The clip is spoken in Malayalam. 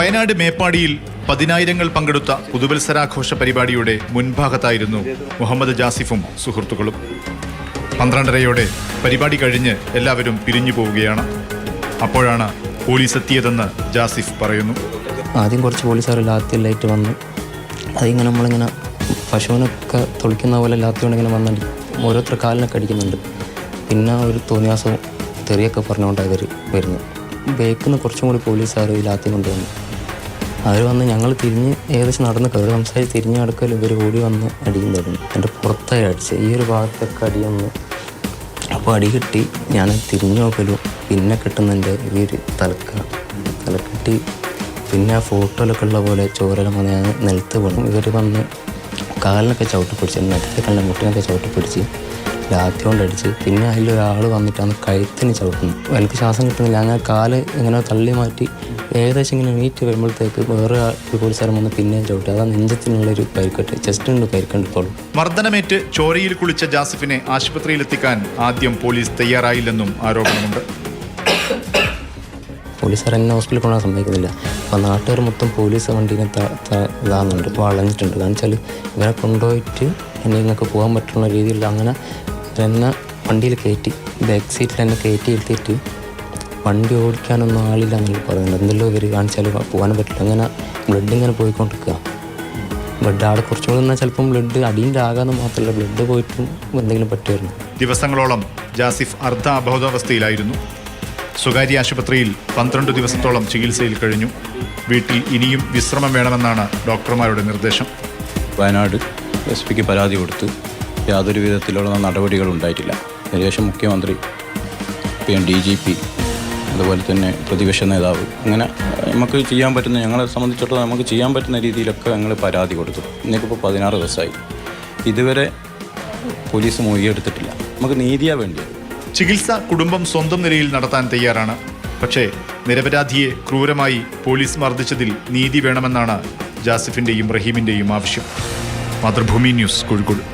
വയനാട് മേപ്പാടിയിൽ പതിനായിരങ്ങൾ പങ്കെടുത്ത പുതുവത്സരാഘോഷ പരിപാടിയുടെ മുൻഭാഗത്തായിരുന്നു മുഹമ്മദ് ജാസിഫും സുഹൃത്തുക്കളും. പന്ത്രണ്ടരയോടെ പരിപാടി കഴിഞ്ഞ് എല്ലാവരും പിരിഞ്ഞു പോവുകയാണ്. അപ്പോഴാണ് പോലീസ് എത്തിയതെന്ന് ജാസിഫ് പറയുന്നു. ആദ്യം കുറച്ച് പോലീസുകാർ ലാത്തി ലൈറ്റ് വന്നു. അതിങ്ങനെ നമ്മളിങ്ങനെ പശുവിനൊക്കെ തൊളിക്കുന്ന പോലെ ലാത്തി കൊണ്ട് ഇങ്ങനെ വന്നടി ഓരോരുത്തർ കാലിനൊക്കെ അടിക്കുന്നുണ്ട്. പിന്നെ ഒരു തോന്നിയാസവും തെറിയൊക്കെ പറഞ്ഞുകൊണ്ട് അവർ വരുന്നു ബേക്കിൽ നിന്ന് കുറച്ചും കൂടി പോലീസുകാർ ഈ ലാത്തി കൊണ്ടുവന്നു. അവർ വന്ന് ഞങ്ങൾ തിരിഞ്ഞ് ഏകദേശം നടന്ന് കയറി. സംസാരിച്ച് തിരിഞ്ഞ് നടക്കലും ഇവർ ഓടി വന്ന് അടിയും തുടങ്ങി. എന്റെ പുറത്തായി അടിച്ച്. ഈ ഒരു ഭാഗത്തൊക്കെ അടി വന്ന്. അപ്പോൾ അടി കിട്ടി. ഞാൻ തിരിഞ്ഞു നോക്കലും. പിന്നെ കിട്ടുന്നുണ്ട് ഈ ഒരു തലക്ക. തലക്കെട്ടി പിന്നെ ആ ഫോട്ടോയിലൊക്കെ ഉള്ള പോലെ ചോരെല്ലാം വന്ന് ഞാൻ നിലത്ത് വീണു. ഇവർ വന്ന് കാലിനൊക്കെ ചവിട്ടി പിടിച്ച് നിലത്തെ കണ്ട മുട്ടിനൊക്കെ ചവിട്ടി പിടിച്ച് ലാത്തി കൊണ്ട് അടിച്ച് പിന്നെ അതിലൊരാൾ വന്നിട്ടാണ് കഴുത്തിന് ചവിട്ടുന്നു എനിക്ക് ശ്വാസം കിട്ടുന്നില്ല അങ്ങനെ കാൽ ഇങ്ങനെ തള്ളി മാറ്റി ഏകദേശം ഇങ്ങനെ മീറ്റ് വരുമ്പോഴത്തേക്ക് വേറെ ഒരു പോലീസുകാരൻ വന്ന് പിന്നെയും ചവിട്ടി. അതാ നെഞ്ചത്തിനുള്ളൊരു പരിക്കട്ട്. ചെസ്റ്റിനുണ്ട് പരിക്കെടുത്തോളൂ മർദ്ദനമേറ്റ് ചോരയിൽ കുളിച്ച ജാസിഫിനെ ആശുപത്രിയിലെത്തിക്കാൻ ആദ്യം പോലീസ് തയ്യാറായില്ലെന്നും ആരോപണമുണ്ട്. പോലീസുകാർ എന്നെ ഹോസ്പിറ്റലിൽ കൊണ്ടുപോകാൻ സമ്മതിക്കുന്നില്ല. അപ്പോൾ നാട്ടുകാർ മൊത്തം പോലീസ് വണ്ടീനെ ഇതാകുന്നുണ്ട് വളഞ്ഞിട്ടുണ്ട്. കാരണം വെച്ചാൽ ഇവരെ കൊണ്ടുപോയിട്ട് എന്നെ നിങ്ങൾക്ക് പോകാൻ പറ്റുന്ന രീതിയിൽ അങ്ങനെ എന്നെ വണ്ടിയിൽ കയറ്റി ബാക്ക് സീറ്റിൽ എന്നെ കയറ്റി ഇരുത്തിയിട്ട് വണ്ടി ഓടിക്കാനൊന്നും ആളില്ല എന്നല്ല പറയുന്നത് എന്തെല്ലോ ഇവർ കാണിച്ചാൽ പോകാനും പറ്റില്ല. അങ്ങനെ ബ്ലഡ് ഇങ്ങനെ പോയിക്കൊണ്ടിരിക്കുക ബ്ലഡ് അവിടെ കുറച്ചുകൂടെ നിന്നാൽ ചിലപ്പം ബ്ലഡ് അടിയിന്റെ ആകാതെ മാത്രമല്ല ബ്ലഡ് പോയിട്ടും എന്തെങ്കിലും പറ്റുമായിരുന്നു. ദിവസങ്ങളോളം ജാസിഫ് അർദ്ധ അബോധാവസ്ഥയിലായിരുന്നു സ്വകാര്യ ആശുപത്രിയിൽ പന്ത്രണ്ട് ദിവസത്തോളം ചികിത്സയിൽ കഴിഞ്ഞു. വീട്ടിൽ ഇനിയും വിശ്രമം വേണമെന്നാണ് ഡോക്ടർമാരുടെ നിർദ്ദേശം. വയനാട് എസ് പിക്ക് പരാതി കൊടുത്ത് യാതൊരു വിധത്തിലുള്ള നടപടികൾ ഉണ്ടായിട്ടില്ല. അതിനുശേഷം മുഖ്യമന്ത്രി പിന്നെ ഡി ജി പി അതുപോലെ തന്നെ പ്രതിപക്ഷ നേതാവ് അങ്ങനെ നമുക്ക് ചെയ്യാൻ പറ്റുന്ന ഞങ്ങളെ സംബന്ധിച്ചിടത്തോളം നമുക്ക് ചെയ്യാൻ പറ്റുന്ന രീതിയിലൊക്കെ ഞങ്ങൾ പരാതി കൊടുത്തു. ഇന്നിപ്പോൾ പതിനാറ് ദിവസമായി. ഇതുവരെ പോലീസ് മൊഴിയെടുത്തിട്ടില്ല നമുക്ക് നീതിയാ വേണ്ടിയത്. ചികിത്സ കുടുംബം സ്വന്തം നിലയിൽ നടത്താൻ തയ്യാറാണ്. പക്ഷേ നിരപരാധിയെ ക്രൂരമായി പോലീസ് മർദ്ദിച്ചതിൽ നീതി വേണമെന്നാണ് ജാസിഫിന്റെയും റഹീമിന്റെയും ആവശ്യം. മാതൃഭൂമി ന്യൂസ് കോഴിക്കോട്.